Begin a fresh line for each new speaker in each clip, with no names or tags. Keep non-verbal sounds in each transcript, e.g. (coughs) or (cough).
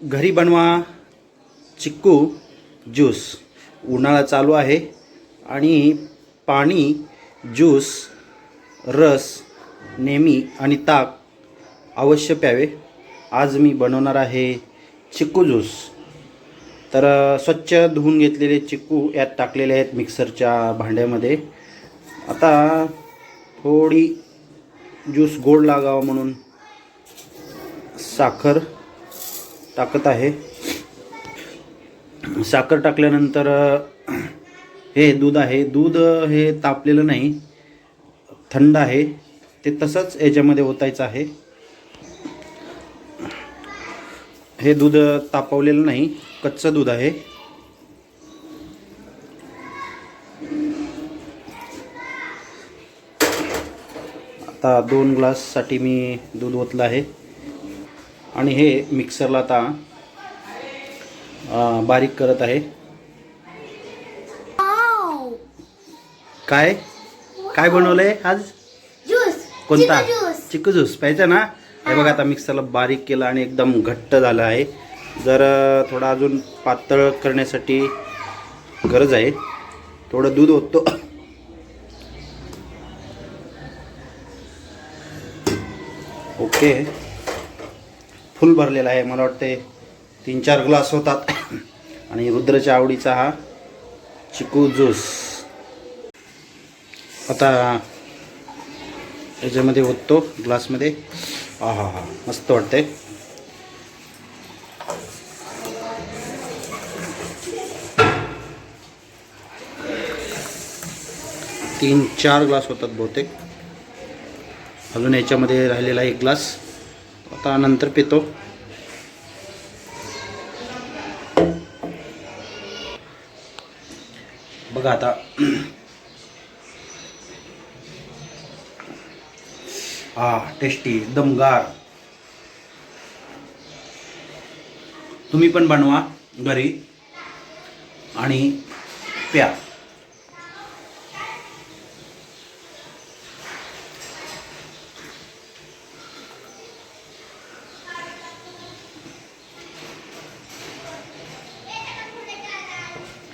घरी बनवा चिक्कू ज्यूस. उन्हाळा चालू आहे आणि पाणी ज्यूस रस नेहमी आणि ताक अवश्य प्यावे. आज मी बनवणार आहे चिक्कू ज्यूस. तर स्वच्छ धुवून घेतलेले चिक्कू यात टाकलेले आहेत मिक्सरच्या भांड्यामध्ये. आता थोडी ज्यूस गोड लागावा म्हणून साखर टाकत आहे. साखर टाकल्यानंतर हे दूध आहे. दूध हे तापलेलं नाही. थंड आहे. ते तसंच याच्यामध्ये ओतायचं आहे. हे दूध तापवलेलं नाही. कच्चं दूध आहे. आता दोन ग्लाससाठी मी दूध ओतलं आहे. आणि हे मिक्सरला आता बारीक करत आहे. काय? काय बनवलंय आज? कोणता?
चिकू ज्यूस
प्यायचा ना? हे बघा आता मिक्सरला बारीक केलं आणि एकदम घट्ट झालं आहे. जर थोडं अजून पातळ करण्यासाठी गरज आहे. थोडं दूध ओततो. (coughs) ओके. फुल भरलेला आहे मला वाटते तीन चार ग्लास होतात. (clears throat) आणि रुद्रच्या आवडीचा हा चिकू ज्यूस. आता याच्यामध्ये ओततो ग्लासमध्ये. हा हा हा मस्त वाटते तीन चार ग्लास होतात बहुतेक. अजून याच्यामध्ये राहिलेला एक ग्लास. आता नंतर पितो. बघा आता. हा टेस्टी दमगार. तुम्ही पण बनवा घरी. आणि प्या.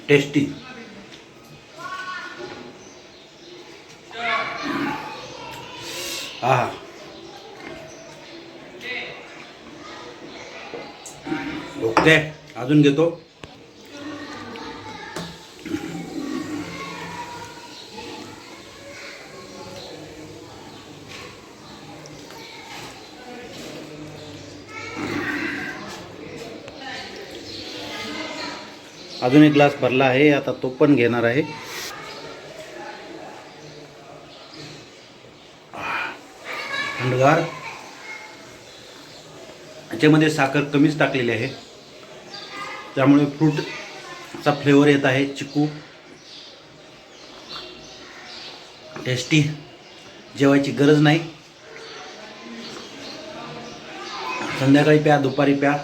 टेस्टी. हा ओके अजून घेतो. अजून एक ग्लास भरला आहे आता तो पण घेणार आहे. थंडगार याच्यामध्ये साखर कमीच टाकलेली आहे. त्यामुळे फ्रूटचा फ्लेवर येत आहे चिकू. टेस्टी जेवायची गरज नाही. संध्याकाळी प्या दुपारी प्या.